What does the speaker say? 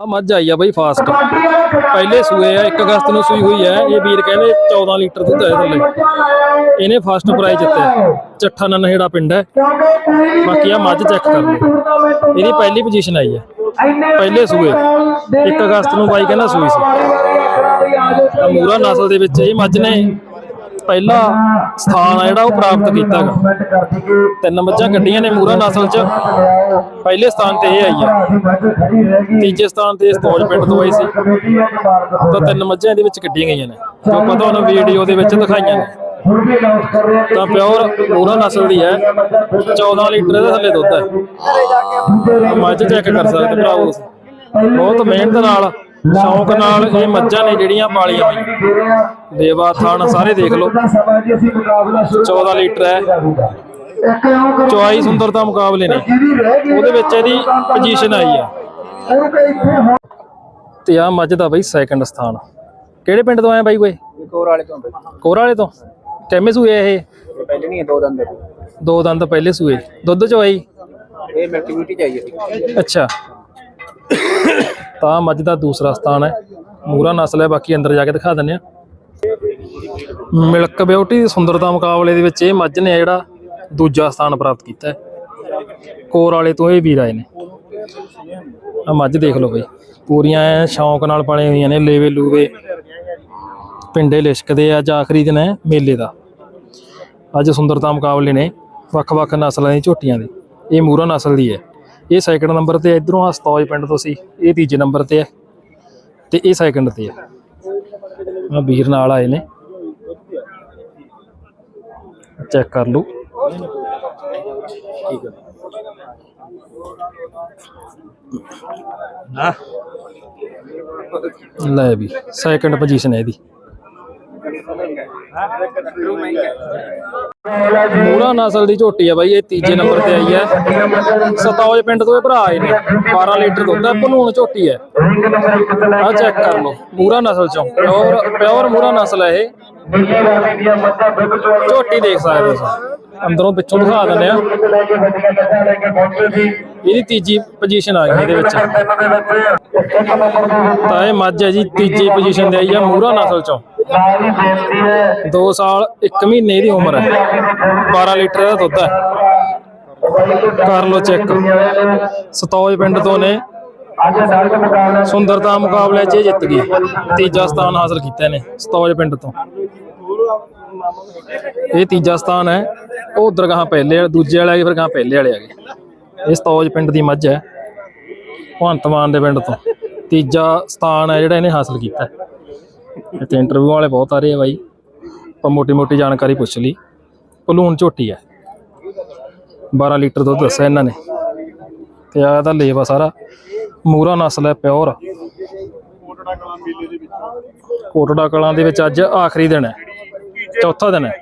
ਆ ਮੱਝ ਆਈ ਆ ਬਈ ਫਾਸਟ ਪਹਿਲੇ ਸੂਏ ਆ 1 ਅਗਸਤ ਨੂੰ ਸੂਈ ਹੋਈ ਹੈ ਇਹ ਵੀਰ ਕਹਿੰਦੇ 14 ਲੀਟਰ ਦੁੱਧ ਹੈ ਥੱਲੇ। ਇਹਨੇ ਫਾਸਟ ਪ੍ਰਾਈਜ਼ ਜਿੱਤਿਆ। ਚੱਠਾ ਨਨਹੇੜਾ ਪਿੰਡ ਹੈ। ਬਾਕੀ ਆ ਮੱਝ ਚੈੱਕ ਕਰ ਲਓ ਇਹਦੀ ਪਹਿਲੀ ਪੋਜੀਸ਼ਨ ਆਈ ਹੈ ਪਹਿਲੇ ਸੂਏ। 1 ਅਗਸਤ ਨੂੰ ਬਾਈ ਕਹਿੰਦਾ ਸੂਈ ਸੀ। ਤਾਂ ਮੂਰਾ ਨਸਲ ਦੇ ਵਿੱਚ ਇਹ ਮੱਝ ਨੇ ਪਹਿਲਾ ਸਥਾਨ ਆ ਜਿਹੜਾ ਉਹ ਪ੍ਰਾਪਤ ਕੀਤਾ ਤਿੰਨ ਮੱਝਾਂ ਕੱਢੀਆਂ ਨੇ ਮੂਰਾ ਨਸਲ 'ਚ। ਪਹਿਲੇ ਸਥਾਨ ਤੇ ਇਹ ਆਈ ਹੈ ਤੀਜੇ ਸਥਾਨ ਤੇ ਸਤੌਜ ਪਿੰਡ ਤੋਂ ਆਈ ਸੀ। ਤਾਂ ਤਿੰਨ ਮੱਝਾਂ ਇਹਦੇ ਵਿੱਚ ਕੱਢੀਆਂ ਗਈਆਂ ਨੇ, ਜੋ ਪਤਾ ਉਹਨਾਂ ਵੀਡੀਓ ਦੇ ਵਿੱਚ ਦਿਖਾਈਆਂ ਨੇ। ਤਾਂ ਪਿਓਰ ਮੂਰਾ ਨਸਲ ਦੀ ਹੈ। 14 ਲੀਟਰ ਦੇ ਥੱਲੇ ਦੁੱਧ ਹੈ। ਮੱਝ ਚੈੱਕ ਕਰ ਸਕਦੇ ਭਰਾਵੋ ਬਹੁਤ ਮਿਹਨਤ ਨਾਲ ਸ਼ੌਂਕ ਨਾਲ ਇਹ ਮੱਝਾਂ ਨੇ ਜਿਹੜੀਆਂ ਪਾਲੀਆਂ ਹੋਈਆਂ। ਦੇਵਾ ਥਾਣ ਸਾਰੇ ਦੇਖ ਲਓ। 14 ਲੀਟਰ ਹੈ। ਚੁਆਈ ਸੁੰਦਰਤਾ ਮੁਕਾਬਲੇ ਨੇ। ਉਹਦੇ ਵਿੱਚ ਇਹਦੀ ਪੋਜੀਸ਼ਨ ਆਈ ਆ। ਤੇ ਆ ਮੱਝ ਦਾ ਬਈ ਸੈਕੰਡ ਸਥਾਨ। ਕਿਹੜੇ ਪਿੰਡ ਤੋਂ ਆਇਆ ਬਾਈ ਕੋਈ? ਕੋਰ ਵਾਲੇ ਤੋਂ। ਬਈ। ਕੋਰਾ ਵਾਲੇ ਤੋਂ? ਕਿੰਨੇ ਸੂਏ ਇਹ? ਪਹਿਲੇ ਨਹੀਂ ਦੋ ਦੰਦ ਦੋ ਦੰਦ ਪਹਿਲੇ ਸੂਏ। ਦੁੱਧ ਚ ਆਈ? ਇਹ ਮਿਲਕੀ ਬਿਊਟੀ ਚਾਹੀਏ ਅੱਛਾ। ਤਾਂ ਮੱਝ ਦਾ ਦੂਸਰਾ ਸਥਾਨ ਹੈ। ਮੂਰਾ ਨਸਲ ਹੈ, ਬਾਕੀ ਅੰਦਰ ਜਾ ਕੇ ਦਿਖਾ ਦਿੰਨੇ ਆ ਮਿਲਕ ਬਿਊਟੀ ਦੀ ਸੁੰਦਰਤਾ ਮੁਕਾਬਲੇ ਦੇ ਵਿੱਚ ਇਹ ਮੱਝ ਨੇ ਜਿਹੜਾ ਦੂਜਾ ਸਥਾਨ ਪ੍ਰਾਪਤ ਕੀਤਾ ਹੈ। ਕੋਰ ਵਾਲੇ ਤੋਂ ਇਹ ਵੀਰ ਆਏ ਨੇ। ਆ ਮੱਝ ਦੇਖ ਲਓ ਬਈ। ਪੂਰੀਆਂ ਸ਼ੌਂਕ ਨਾਲ ਪਾਲੀਆਂ ਹੋਈਆਂ ਨੇ, ਲੇਵੇ ਲੂਵੇ। ਪਿੰਡੇ ਲਿਸ਼ਕਦੇ ਆ ਅੱਜ ਆਖਰੀ ਦਿਨ ਹੈ ਮੇਲੇ ਦਾ। ਅੱਜ ਸੁੰਦਰਤਾ ਮੁਕਾਬਲੇ ਨੇ ਵੱਖ-ਵੱਖ ਨਸਲਾਂ ਦੀਆਂ ਝੋਟੀਆਂ ਦੇ। ਇਹ ਮੂਰਾ ਨਸਲ ਦੀ ਹੈ। ਇਹ ਸੈਕਿੰਡ ਨੰਬਰ ਤੇ ਇਧਰੋਂ ਹਸਤੌਜ ਪਿੰਡ ਤੋਂ ਸੀ, ਇਹ ਤੀਜੇ ਨੰਬਰ ਤੇ ਹੈ ਤੇ ਇਹ ਸੈਕਿੰਡ ਤੇ ਹੈ ਆ ਵੀਰ ਨਾਲ ਆਏ ਨੇ। ਚੈੱਕ ਕਰ ਲਓ। ਠੀਕ ਹੈ ਲੈ ਵੀ ਸੈਕਿੰਡ ਪੋਜੀਸ਼ਨ ਹੈ ਇਹਦੀ। ਮੂਰਾ ਨਸਲ ਦੀ ਝੋਟੀ ਆ ਬਾਈ, ਇਹ ਤੀਜੇ ਨੰਬਰ ਤੇ ਆਈ ਹੈ। ਸਤੌਜ ਪਿੰਡ ਤੋਂ ਇਹ ਭਰਾ ਆਏ ਨੇ 12 ਲੀਟਰ ਦੁੱਧ ਹੈ ਭਨੂਣ ਝੋਟੀ ਹੈ। ਆ ਚੈੱਕ ਕਰ ਲਓ ਮੂਰਾ ਨਸਲ ਚੋਂ, ਪਿਓਰ ਪਿਓਰ ਮੂਰਾ ਨਸਲ ਹੈ ਇਹ। ਝੋਟੀ ਦੇਖ ਸਕਦੇ ਹੋ ਤੁਸੀਂ। ਅੰਦਰੋਂ ਪਿੱਛੋਂ ਦਿਖਾ ਦਿੰਦੇ ਆ। ਇਹਦੀ ਤੀਜੀ ਪੋਜੀਸ਼ਨ ਆ ਗਈ ਇਹਦੇ ਵਿੱਚ। ਤਾਂ ਇਹ ਮੱਝ ਹੈ ਜੀ, ਤੀਜੀ ਪੋਜੀਸ਼ਨ ਤੇ ਆਈ ਆ ਮੂਰਾ ਨਸਲ ਚੋਂ। 2 ਸਾਲ 1 ਮਹੀਨੇ ਦੀ ਉਮਰ ਹੈ। 12 ਲੀਟਰ ਦਾ ਦੁੱਧ ਹੈ। ਕਰ ਲਓ ਚੈੱਕ। ਸਤੌਜ ਪਿੰਡ ਤੋਂ ਨੇ। ਸੁੰਦਰਤਾ ਮੁਕਾਬਲੇ 'ਚ ਇਹ ਜਿੱਤ ਗਈ। ਤੀਜਾ ਸਥਾਨ ਹਾਸਲ ਕੀਤਾ ਇਹਨੇ ਸਤੌਜ ਪਿੰਡ ਤੋਂ। ਇਹ ਤੀਜਾ ਸਥਾਨ ਹੈ। ਉਹ ਉਧਰ ਗਾਹਾਂ ਪਹਿਲੇ ਦੂਜੇ ਵਾਲੇ ਆ ਗਏ, ਫਿਰ ਗਾਹਾਂ ਪਹਿਲੇ ਵਾਲੇ ਆ ਗਏ। ਇਹ ਸਤੌਜ ਪਿੰਡ ਦੀ ਮੱਝ ਹੈ। ਭਗਵੰਤ ਮਾਨ ਦੇ ਪਿੰਡ ਤੋਂ। ਤੀਜਾ ਸਥਾਨ ਹੈ ਜਿਹੜਾ ਇਹਨੇ ਹਾਸਲ ਕੀਤਾ। ਇੱਥੇ ਇੰਟਰਵਿਊ ਵਾਲੇ ਬਹੁਤ ਆ ਰਹੇ ਆ ਬਾਈ। ਪਰ ਮੋਟੀ ਮੋਟੀ ਜਾਣਕਾਰੀ ਪੁੱਛ ਲਈ। ਭਲੂਣ ਝੋਟੀ ਹੈ 12 ਲੀਟਰ ਦੁੱਧ ਦੱਸਿਆ ਇਹਨਾਂ ਨੇ। ਤੇ ਆ ਤਾਂ ਲੇਵਾ ਸਾਰਾ। ਮੂਰਾ ਨਸਲ ਹੈ ਪਿਓਰ ਕੋਟੜਾ ਕਲਾਂ ਦੇ ਵਿੱਚ ਅੱਜ ਆਖਰੀ ਦਿਨ ਹੈ। ਚੌਥਾ ਦਿਨ ਹੈ।